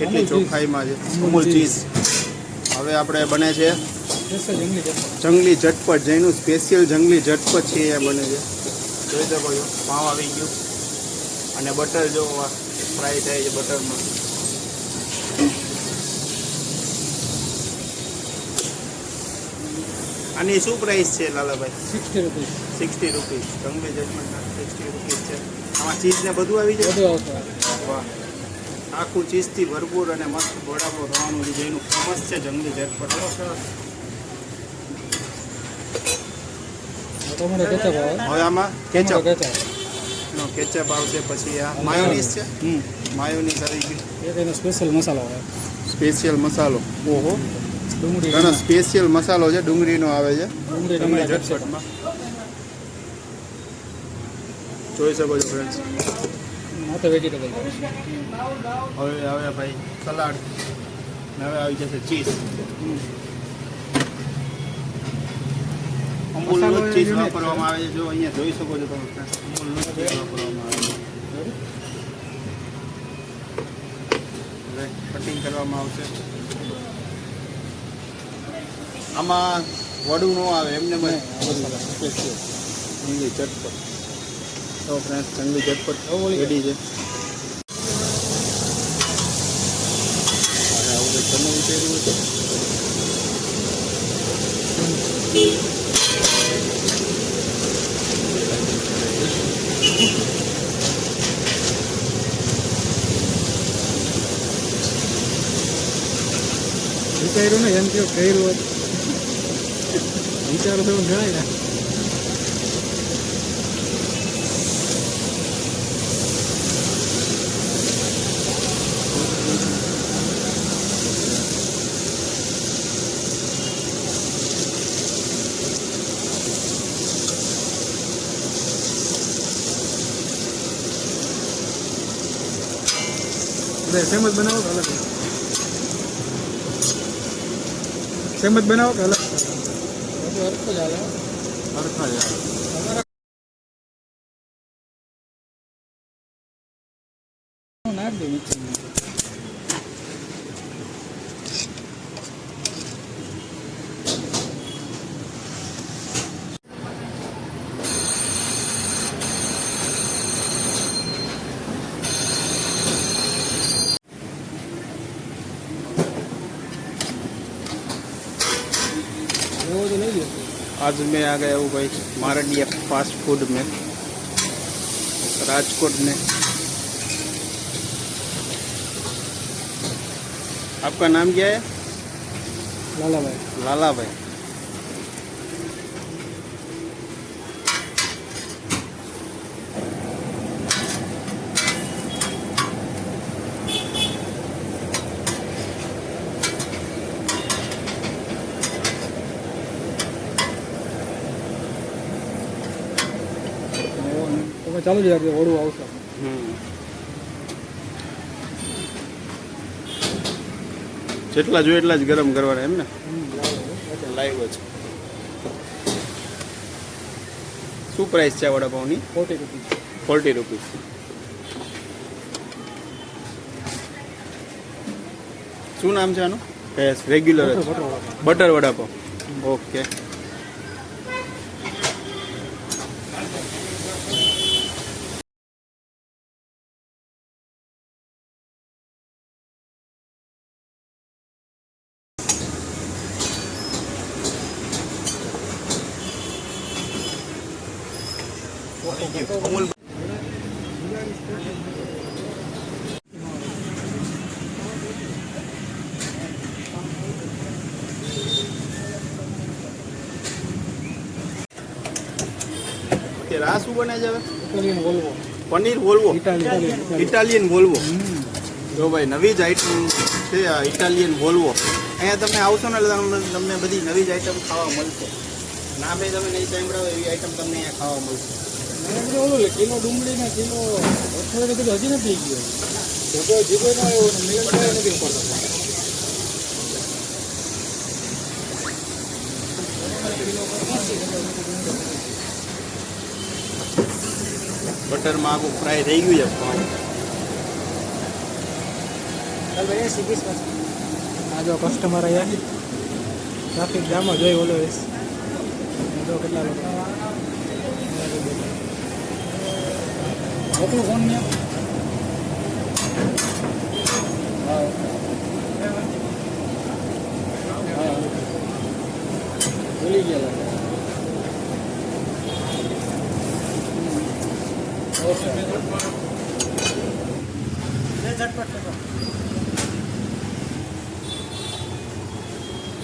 કેટલી ચોખ્ખાઈમાં છે? અમૂલ ચીઝ. હવે આપણે બને છે જંગલી ઝટપટ જેનું સ્પેશિયલ જંગલી ઝટપટ છે એ બને છે. જોઈ શકો છો પાવ આવી ગયું. અને બટર જો ફ્રાય થાય છે બટરમાં. આની શું પ્રાઇસ છે Lalabhai? Sixty rupees. Sixty rupees. જંગલી જજમેન્ટ સિક્સટી રૂપીસ છે. આમાં ચીઝ ને બધું આવી જાય? બધું આવશે. વાહ. આખું ચીઝથી ભરપૂર અને મસ્ત વડાપાવ થવાનું છે. જેનું ફેમસ છે જંગલી ઝટપટ. હવે આમાં કેચઅપ નો કેચઅપ આવશે પછી આ માયોનીઝ છે? માયોનીઝ આવી ગયું એનો સ્પેશિયલ મસાલો આવે. સ્પેશિયલ મસાલો. ઓહો. ઘણો સ્પેશિયલ મસાલો છે ડુંગળીનો આવે છે. ડુંગળી ઝટપટમાં જોઈ શકો છો ફ્રેન્ડ્સ માથે વેજીટેબલ હવે હવે ભાઈ સલાડ. હવે આવી જશે ચીઝ અમૂલનો ચીઝ વાપરવામાં આવે છે. જો અહીંયા જોઈ શકો છો તમે. અમૂલનો ચીઝ વાપરવામાં આવે છે. કટિંગ કરવામાં આવશે. આમાં વડું ન આવે એમને ચટપટ. તો ફ્રેન્ડ્સ જંગલી ચટપટ રેડી છે અને આવું કંઈક તમે વિચાર્યું છે વિચાર્યું ને એમ કે કર્યું હોત વિચારો તો જણાય ને એટલે સેમ જ બનાવો કે અલગ? સેમ જ બનાવો કે અલગ? બધું હરખું જ હાલે. હરખા જ આવે. आज मैं आ गया हूँ भाई मारडिया फास्ट फ़ूड में राजकोट में। आपका नाम क्या है? लाला भाई। लाला भाई। તમે ચાલુ જ રાખજો ઓળું આવશે. જેટલા જોઈએ એટલા જ ગરમ કરવાના એમ ને? લાઈવ જ શું પ્રાઇસ છે વડાપાઉંની ફોર્ટી રૂપીસ ફોર્ટી રૂપીસ શું નામ છે આનું? Regular butter vada pav butter vada pav you Amul આ શું બને છે હવે? પનીર વોલ્વો ઇટાલિયન વોલ્વો જો ભાઈ નવી જ આઈટમ છે આ ઇટાલિયન વોલ્વો અહીંયા તમે આવશો ને એટલે તમને તમને બધી નવી જ આઈટમ ખાવા મળશે. નામે તમે નહીં સાંભળાવો એવી આઈટમ તમને અહીંયા ખાવા મળશે. મને બધું ઓલું કિલો ડુંગળી ને કિલો અથડે બધું હજી નથી ગયું. જોકો જીગો નો આવ્યો ને નથી ઉપાડતા બટરમાં આખું ફ્રાય થઈ ગયું છે પાઉં આ જો કસ્ટમર અહીંયા ટ્રાફિક જામ જ હોય ઓલવેઝ જો કેટલા લોકો મોકલું ફોન ને ભૂલી ગયા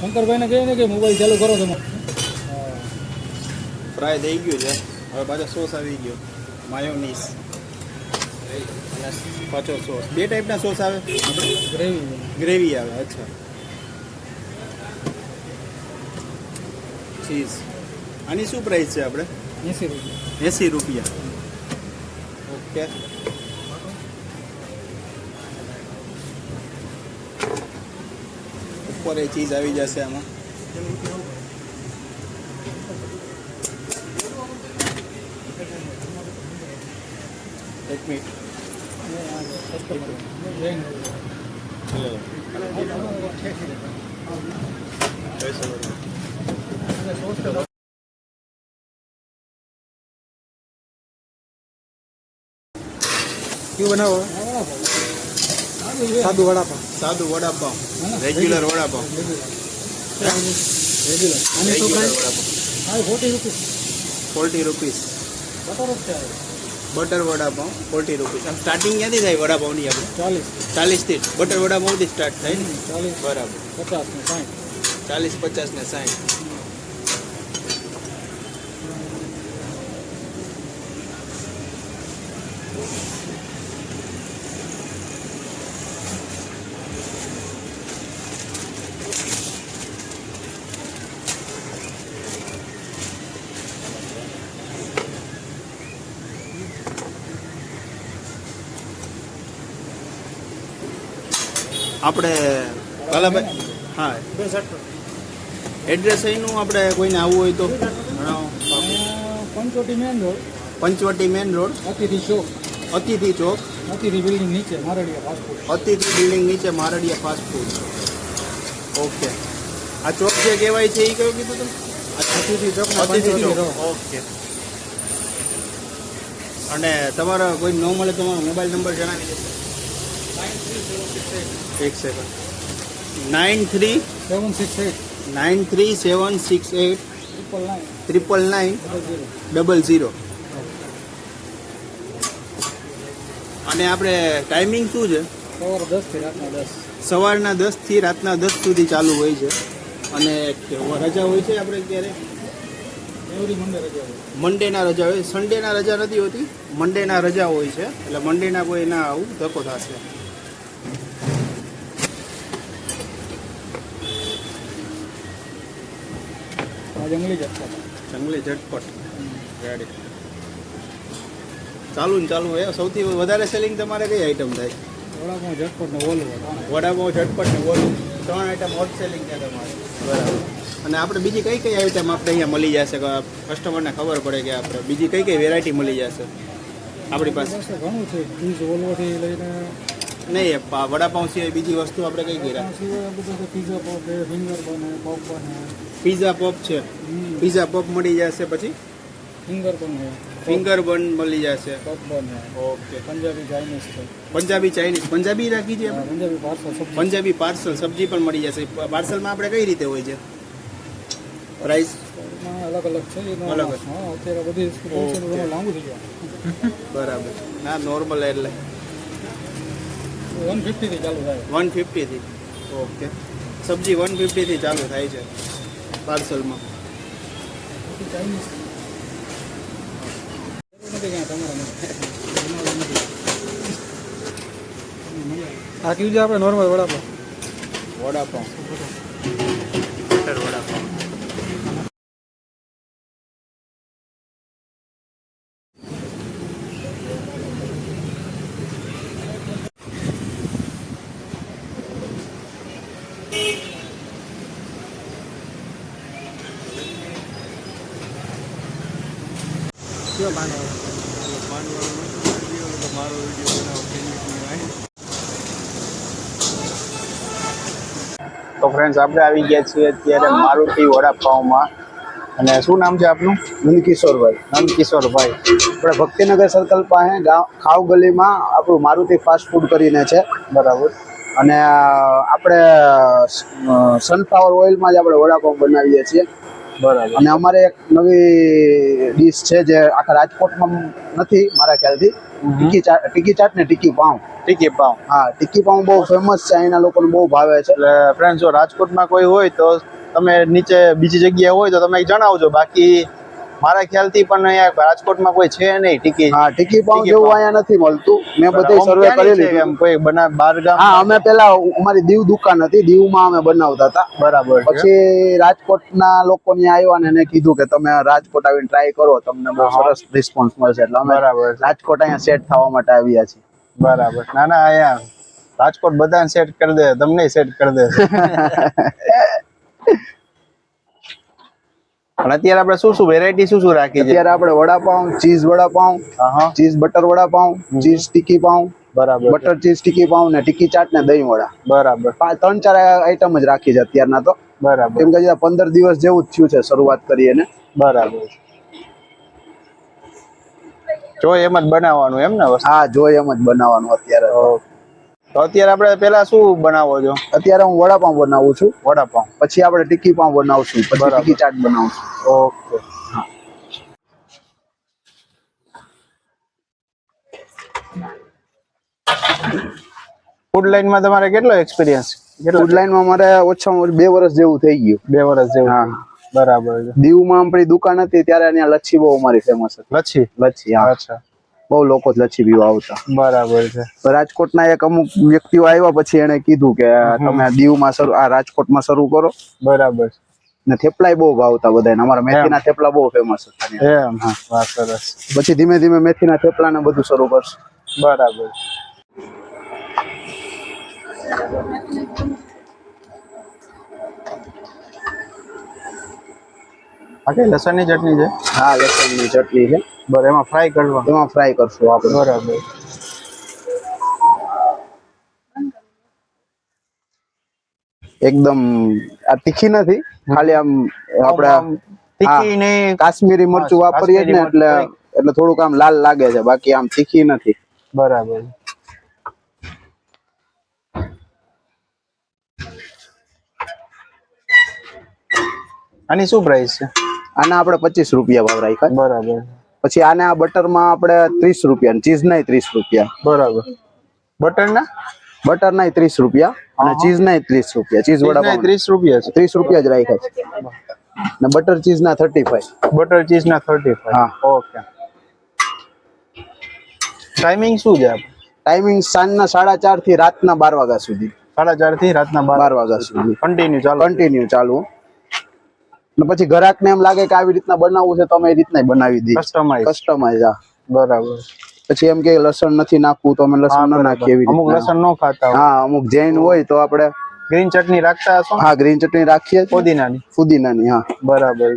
શંકરભાઈને કહે ને કે મોબાઈલ ચાલુ કરો તમે. ફ્રાય થઈ ગયું છે. હવે પાછો સોસ આવી ગયો. માયોનીસ પાછો સોસ. બે ટાઈપના સોસ આવે? ગ્રેવી ગ્રેવી આવે અચ્છા. ચીઝ આની શું પ્રાઇસ છે આપણે? એંસી રૂપિયા. એંસી રૂપિયા. ઓકે. ઉપર એ ચીઝ આવી જશે આમાં. એક મિનિટ કયું બનાવો? સાદું વડાપાવ. સાદું vada pav regular vada pav regular vada pav forty rupees forty rupees butter butter vada pav forty rupees. આમ સ્ટાર્ટિંગ ક્યાંથી થાય વડાપાઉંની આપણે ચાલીસ. ચાલીસથી બટર વડાપાઉંથી સ્ટાર્ટ થાય ને? ચાલીસ. બરાબર. પચાસ ને સાઠ ચાલીસ પચાસ ને સાઠ આપણે કાલાભાઈ હા. એડ્રેસ અહીંનું આપણે કોઈને આવવું હોય તો Panchavati main road. Panchavati main road. Atithi chowk. Atithi ચોક. અતિથિ બિલ્ડિંગ નીચે મારડિયા ફાસ્ટફૂડ અતિથિ બિલ્ડિંગ નીચે મારડિયા ફાસ્ટ ફૂડ ઓકે આ ચોક જે કહેવાય છે એ કયું કીધું તમે? અતિથિ ચોક અતિથિ ચોક. ઓકે અને તમારો કોઈ ન મળે તમારો મોબાઈલ નંબર જણાવી દેશો એક second nine three seven six eight nine three seven six eight triple nine triple nine double zero અને આપણે ટાઈમિંગ શું છે? સવારે દસથી રાતના દસ. સવારના દસથી રાતના દસ સુધી ચાલુ હોય છે. અને રજા હોય છે આપણે ક્યારે મંડેના રજા હોય. સન્ડેના રજા નથી હોતી. મંડેના રજા હોય છે. એટલે મંડેના કોઈ ના આવું ધક્કો થશે. જંગલી જટપટ જંગલી ઝટપટ રેડી ચાલુ ને ચાલુ. એ સૌથી વધારે સેલિંગ તમારે કઈ આઈટમ થાય? વડાપાઉં ઝટપટ ને ઓલું વડાપાઉં ઝટપટ ને બોલું ત્રણ આઈટમ હોટ સેલિંગ છે તમારે. બરાબર. અને આપણે બીજી કઈ કઈ આઈટમ આપણે અહીંયા મળી જશે? કે કસ્ટમરને ખબર પડે કે આપણે બીજી કઈ કઈ વેરાયટી મળી જશે? આપણી પાસે. પાસે ઘણું છે. ચીઝ ઓલવોથી લઈને નહીં વડાપાઉં સિવાય બીજી વસ્તુ આપણે કઈ આ પીઝા પોપ ફિંગર બને પોપ પીઝા પોપ છે પીઝા પોપ મળી જશે પછી? ફિંગર બને ફિંગર બન મળી જશે. પોપ બને ઓકે પંજાબી ચાઇનીઝ છે. પંજાબી ચાઇનીઝ પંજાબી રાખી છે? પંજાબી પાર્સલ પંજાબી પાર્સલ સબ્જી પણ મળી જશે. પાર્સલમાં આપણે કઈ રીતે હોય છે? પ્રાઇસ અલગ અલગ છે. અલગ અત્યારે બધી બધું લાંબુ થઈ ગયું. બરાબર. ના નોર્મલ એટલે. વન ફિફ્ટીથી ચાલુ થાય. વન ફિફ્ટીથી ઓકે. સબ્જી વન ફિફ્ટીથી ચાલુ થાય છે પાર્સલમાં. આ કયું છે આપણે નોર્મલ વડાપાઉં વડાપાઉં મારો તો ફ્રેન્ડ્સ આપણે આવી ગયા છીએ અત્યારે મારુતિ વડાપાવમાં. અને શું નામ છે આપનું? નંદકિશોરભાઈ. નંદકિશોરભાઈ. આપણે ભક્તિનગર સર્કલ પાસે ગાંવ ખાવ ગલીમાં આપણું મારુતિ ફાસ્ટ ફૂડ કરીને છે. બરાબર. અને આપણે સનફ્લાવર ઓઇલમાં જ આપણે વડાપાઉં બનાવીએ છીએ. બરાબર. અને અમારે એક નવી ડીશ છે જે આખા રાજકોટમાં નથી મારા ખ્યાલથી. ટીકી ચાટ ટીકી ચાટ ને ટીકી પાઉં. ટીકી પાઉં. હા ટીકી પાઉં બહુ ફેમસ છે અહીંના લોકોને બહુ ભાવે છે. એટલે ફ્રેન્ડ જો રાજકોટમાં કોઈ હોય તો તમે નીચે બીજી જગ્યાએ હોય તો તમે જણાવજો. બાકી મારા ખ્યાલથી પણ અહીંયા રાજકોટમાં કોઈ છે નહીં ટીકી હા ટીકી પાઉં જેવું અહીંયા નથી મળતું. મેં બધે સર્વે ક્યાંની કરી એમ કોઈ બના બાર ગામ? હા અમે પેલા અમારી દીવ દુકાન હતી દીવમાં અમે બનાવતા હતા. બરાબર પછી રાજકોટના લોકો ત્યાં આવ્યા ને એને કીધું કે તમે રાજકોટ આવીને ટ્રાય કરો તમને બહુ સરસ રિસ્પોન્સ મળશે. એટલે અમે બરાબર રાજકોટ અહીંયા સેટ થવા માટે આવ્યા છીએ. બરાબર. ના ના અહીંયા રાજકોટ બધાને સેટ કરી દે તમને સેટ કરી દે. અને અત્યારે આપણે શું શું વેરાયટી શું શું રાખી છે? અત્યારે આપણે vada pav cheese vada pav cheese butter vada pav cheese tikki pav બરાબર. બટર ચીઝ ટીકી પાઉં ને ટીકી ચાટ ને દહીં વડા. બરાબર. ત્રણ ચાર આઈટમ જ રાખી છે અત્યારના તો. બરાબર. કેમ કે પંદર દિવસ જેવું જ થયું છે શરૂઆત કરીએ ને. બરાબર. જો એમ જ બનાવવાનું એમ ને હા જો એમ જ બનાવવાનું અત્યારે. તો. અત્યારે આપણે પેલા શું બનાવો છો? અત્યારે હું વડાપાઉં બનાવું છું. વડાપાઉં. પછી આપણે ટીકી પાઉં બનાવશું. પછી બરાબર. ચાટ ચાટ છું ઓકે. ફૂડ લાઈનમાં તમારે કેટલો એક્સપિરિયન્સ ફૂડ લાઈનમાં મારે ઓછામાં ઓછું બે વર્ષ જેવું થઈ ગયું. બે વર્ષ જેવું. હા. બરાબર છે. દીવમાં આપણી દુકાન હતી ત્યારે અહીંયા લચ્છી બહુ અમારી ફેમસ હતી. લચ્છી? લચ્છી હા. અચ્છા. બહુ લોકો જ લચ્છી પીવા આવતા. બરાબર છે. રાજકોટના એક અમુક વ્યક્તિઓ આવ્યા પછી એને કીધું કે તમે દીવ દીવમાં શરૂ આ રાજકોટમાં શરૂ કરો. બરાબર ને થેપલાય બહુ ભાવતા બધાને અમારા મેથીના થેપલા બહુ ફેમસ હતા સરસ. પછી ધીમે ધીમે મેથીના થેપલા ને બધું શરૂ કરશું. બરાબર. આ કઈ લસણની ચટણી છે? હા લસણની ચટણી છે. બરાબર એમાં ફ્રાય કરવા એમાં ફ્રાય કરશું આપણે. બરાબર. એકદમ આ તીખી નથી ખાલી આમ આપણે તીખી ને કાશ્મીરી મરચું વાપરીએ ને એટલે એટલે થોડુંક આમ લાલ લાગે છે બાકી આમ તીખી નથી. બરાબર. આની શું પ્રાઇસ છે? આના આપણે પચીસ રૂપિયા ભાવ રાખ્યા. બરાબર. પછી આને આ બટરમાં આપણે ત્રીસ રૂપિયા ચીઝ ના ત્રીસ રૂપિયા. બરાબર. બટર ના બટર ના ત્રીસ રૂપિયા અને ચીઝ ના ત્રીસ રૂપિયા. ચીઝ વડા ત્રીસ રૂપિયા છે. ત્રીસ રૂપિયા જ રાખ્યા છે. ને બટર ચીઝ ના થર્ટી ફાઈવ બટર ચીઝ ના થર્ટી હા. Five okay. ટાઈમિંગ શું છે? ટાઈમિંગ સાંજના સાડા ચારથી રાતના બાર વાગ્યા સુધી. સાડા ચારથી રાતના બાર વાગ્યા સુધી. કન્ટિન્યુ ચાલુ. કન્ટિન્યુ ચાલુ. ને પછી ગ્રાહકને એમ લાગે કે આવી રીતના બનાવવું છે તો અમે એ રીતના બનાવી દઈએ. કસ્ટમાઇઝ કસ્ટમાઇઝ હા. બરાબર. પછી એમ કે લસણ નથી નાખવું તો અમે લસણ ના નાખીએ એવી અમુક લસણ ન ખાતા હા અમુક જૈન હોય તો આપણે ગ્રીન ચટણી રાખતા હશો? હા ગ્રીન ચટણી રાખીએ. પુદીનાની ફુદીનાની હા. બરાબર.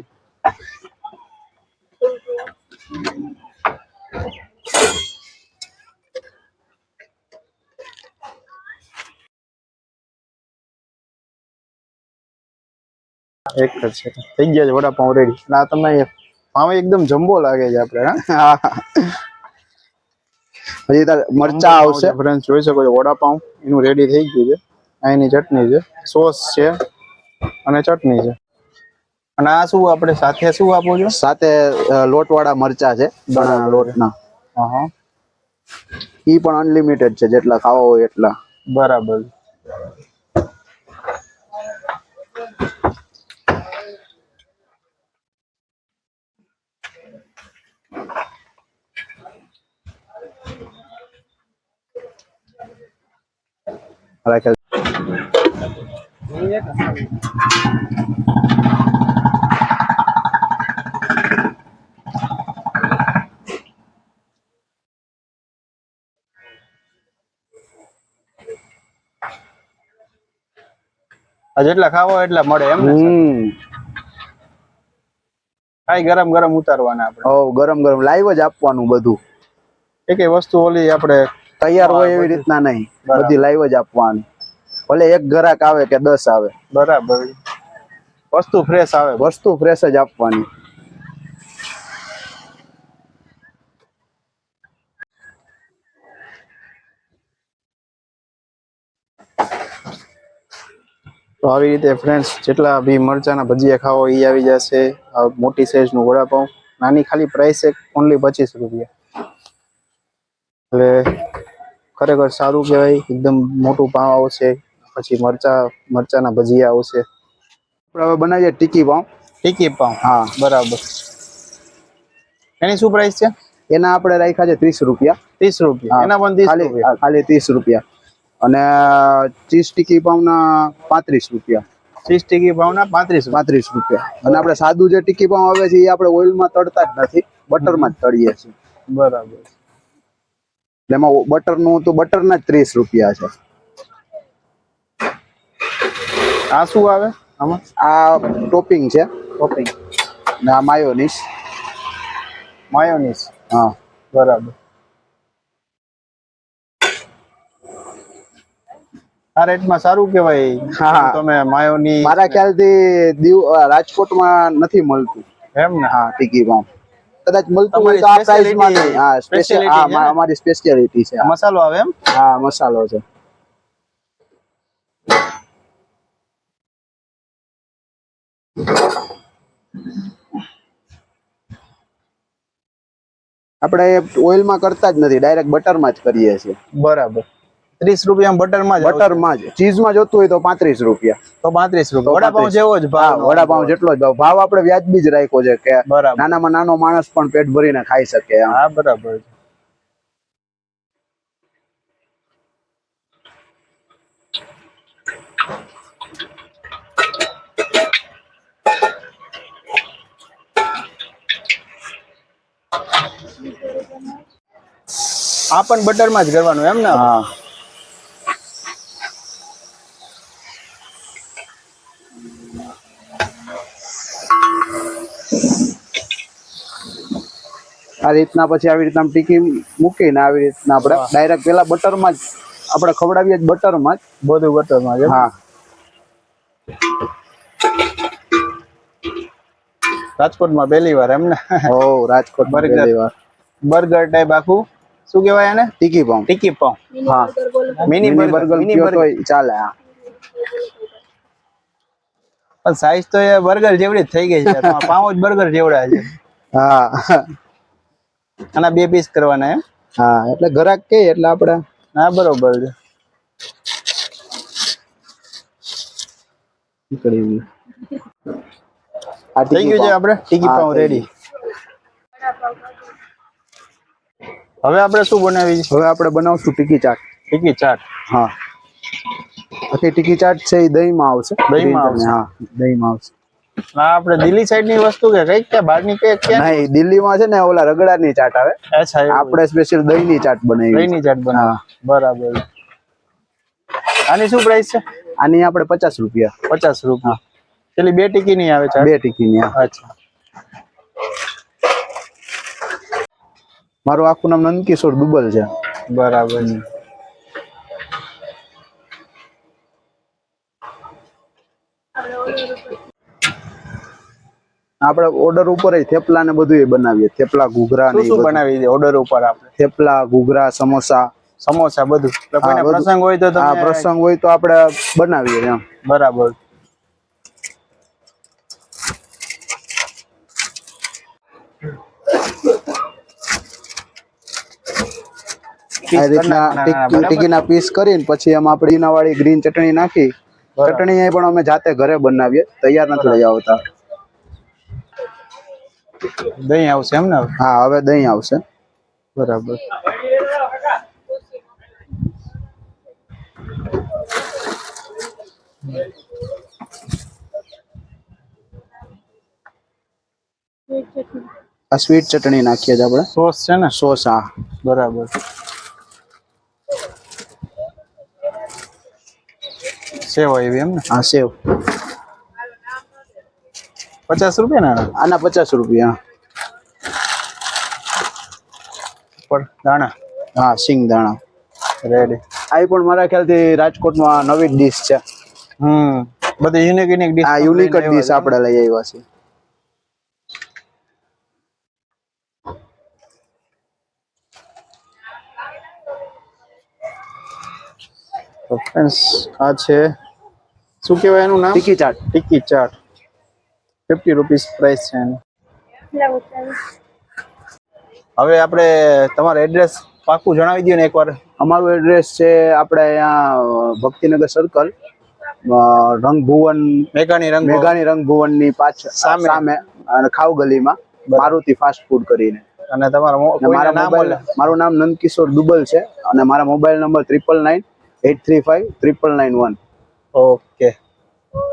એક જ છે. થઈ ગયા છે વડાપાઉં રેડી આ તમને પાવ એકદમ જમ્બો લાગે છે આપણે હા. પછી તાર મરચા આવશે. ફ્રેન્ડ જોઈ શકો છો વડાપાઉં. એનું રેડી થઈ ગયું છે. અહીંની ચટણી છે. સોસ છે અને ચટણી છે. અને આ શું આપણે સાથે શું આપો છો? સાથે લોટવાળા મરચા છે લોટના હા. હા. ઈ પણ અનલિમિટેડ છે જેટલા ખાવા હોય એટલા. બરાબર. રાખેલ આ જેટલા ખાવા એટલા મળે એમ કાંઈ ગરમ ગરમ ઉતારવાના આપણે. ગરમ ગરમ. લાઈવ જ આપવાનું બધું. એક વસ્તુ ઓલી આપણે તૈયાર હોય એવી રીતના નહીં. બધી લાઈવ જ આપવાની. ભલે એક ગ્રાહક આવે કે દસ આવે. બરાબર. વસ્તુ ફ્રેશ આવે. વસ્તુ ફ્રેશ જ આપવાની. તો આવી રીતે ફ્રેન્ડ્સ જેટલા બી મરચાના ભજીયા ખાવો એ આવી જશે. મોટી સાઈઝનું વડાપાઉં. નાની ખાલી પ્રાઇસ એક ઓનલી પચીસ રૂપિયા. એટલે ખરેખર સારું કહેવાય. એકદમ મોટું પાવ આવશે. પછી મરચા મરચાના ભજીયા આવશે. આપણે હવે બનાવીએ ટીકી પાઉં. ટીકી પાઉં. હા બરાબર. એની શું પ્રાઇસ છે? એના આપણે રાખ્યા છે ત્રીસ રૂપિયા. ત્રીસ રૂપિયા. એના પણ ખાલી ખાલી ત્રીસ રૂપિયા. અને ચીઝ ટીકી પાઉના પાંત્રીસ રૂપિયા. ત્રીસ ટીકી પાઉંના પાંત્રીસ પાંત્રીસ રૂપિયા. અને આપણે સાદું જે ટીકી પાઉં આવે છે એ આપણે ઓઇલમાં તળતા જ નથી. બટરમાં જ તળીએ છીએ. બરાબર. એમાં બટરનું તો બટરના જ ત્રીસ રૂપિયા છે. આ શું આવે? આમાં? આ ટોપિંગ છે. ટોપિંગ. ને આ માયોનીસ. માયોનીસ? હા. બરાબર. આ રેટમાં સારું કહેવાય. હા. તમે માયોની મારા ખ્યાલથી દીવ રાજકોટમાં નથી મળતું. એમ ને? હા ટીકી પાઉં કદાચ મળતું હોય તો આ પ્રાઇસમાં નહીં. હા સ્પેશિયલ હા? મા- અમારી સ્પેશિયાલિટી છે મસાલો આવે એમ? હા મસાલો છે. આપણે ઓઇલમાં કરતા જ નથી ડાયરેક્ટ બટરમાં જ કરીએ છીએ. બરાબર. ત્રીસ રૂપિયા બટરમાં માં બટર બટરમાં જ. ચીઝમાં જોતું હોય તો પાંત્રીસ રૂપિયા. તો પાંત્રીસ રૂપિયા. વડાપાઉં જેવો જ ભાવ વડાપાઉં જેટલો જ ભાવ. ભાવ આપણે વ્યાજબી જ રાખ્યો છે કે નાનામાં નાનો માણસ પણ પેટ ભરીને ખાઈ શકે હા બરાબર આ પણ બટરમાં જ કરવાનું એમ ને? હા. આ રીતના પછી આવી રીતના ટીકી મૂકીને આવી રીતના આપણે ડાયરેક્ટ પેલા બટરમાં જ આપણે ખવડાવીએ જ બટરમાં જ. બધું બટરમાં જ હા. રાજકોટમાં પહેલી વાર એમને ઓ રાજકોટ બર્ગર. બર્ગર ટાઈપ આખું. શું કહેવાય એને? ટીકી પાઉં ટીકી પાઉં હા. મિની બર્ગર મિની બર્ગર ચાલે હા. પણ સાઈઝ તો એ બર્ગર જેવડી જ થઈ ગઈ છે. પાઉં જ બર્ગર જેવડા છે. હા. આના બે પીસ કરવાના એમ? હા એટલે ગ્રાહક કે એટલે આપણે હા બરોબર છે. નીકળી ગયું. થઈ ટીકી ગયું છે આપણે ટીકી પાઉં રેડી હવે આપણે શું બનાવી હવે આપણે બનાવશું ટીકી ચાટ. ટીકી ચાટ? હા. પછી ટીકી ચાટ છે એ દહીંમાં આવશે. દહીંમાં આવશે. હા દહીંમાં આવશે. આપણે દિલ્હી સાઈડની વસ્તુ કે કંઈક કે બહારની કે? નહીં દિલ્હી દિલ્હીમાં છે ને ઓલા રગડા ની ચાટ આવે. અચ્છા આપણે સ્પેશિયલ દહીંની ચાટ બનાવી. દહીંની ચાટ બનાવી. બરાબર. આની શું પ્રાઇસ છે? આની આપણે પચાસ રૂપિયા. પચાસ રૂપિયા. પેલી બે ટીકી ની આવે છે બે ટીકીની ની અચ્છા. મારું આખું નામ નંદકિશોર દુબલ છે. બરાબર આપણે ઓર્ડર ઉપર થેપલા ને બધું બનાવીએ. થેપલા ઘૂઘરા ને શું બનાવી ઓર્ડર ઉપર આપણે? થેપલા ઘૂઘરા સમોસા. સમોસા બધું. પ્રસંગ હોય તો પ્રસંગ હોય તો આપણે બનાવીએ એમ. બરાબર. આ રીતના ટીકી- ટીકીના પીસ કરીને પછી એમાં આપણે ઈના વાળી ગ્રીન ચટણી નાખી. ચટણી પણ અમે જાતે ઘરે બનાવીએ. તૈયાર નથી લઈ આવતા. દહીં આવશે એમ ને હા હવે દહીં આવશે. બરાબર. આ સ્વીટ ચટણી નાખીએ છીએ આપણે. સોસ છે ને? સોસ હા. બરાબર. સેવ આવી એમ ને? હા સેવ. પચાસ રૂપિયા ના? આના પચાસ રૂપિયા. પણ દાણા? હા સિંગ દાણા. રેડી આ પણ મારા ખ્યાલથી રાજકોટમાં નવી ડીશ છે. હમ બધી યુનિક યુનિક ડીશ આ યુનિક જ ડીશ આપણે લઈ આવ્યા છીએ તો ફ્રેન્ડ્સ આ છે શું કહેવાય એનું નામ? Tikki chaat. Tikki chaat. Fifty rupees price છે હવે આપણે તમારું એડ્રેસ પાકું જણાવી દઈએ ને એકવાર. અમારું એડ્રેસ છે આપણે અહીંયા ભક્તિનગર સર્કલ રંગભુવન મેઘાની રંગ મેઘાની રંગભુવનની પાછળ સામે. સામે અને ખાવ ગલીમાં મારુતિ ફાસ્ટ ફૂડ કરીને. અને તમારા મારા નામ મોબાઈલ મારું નામ નંદકિશોર દુબલ છે અને મારા mobile number triple nine eight three five triple nine one okay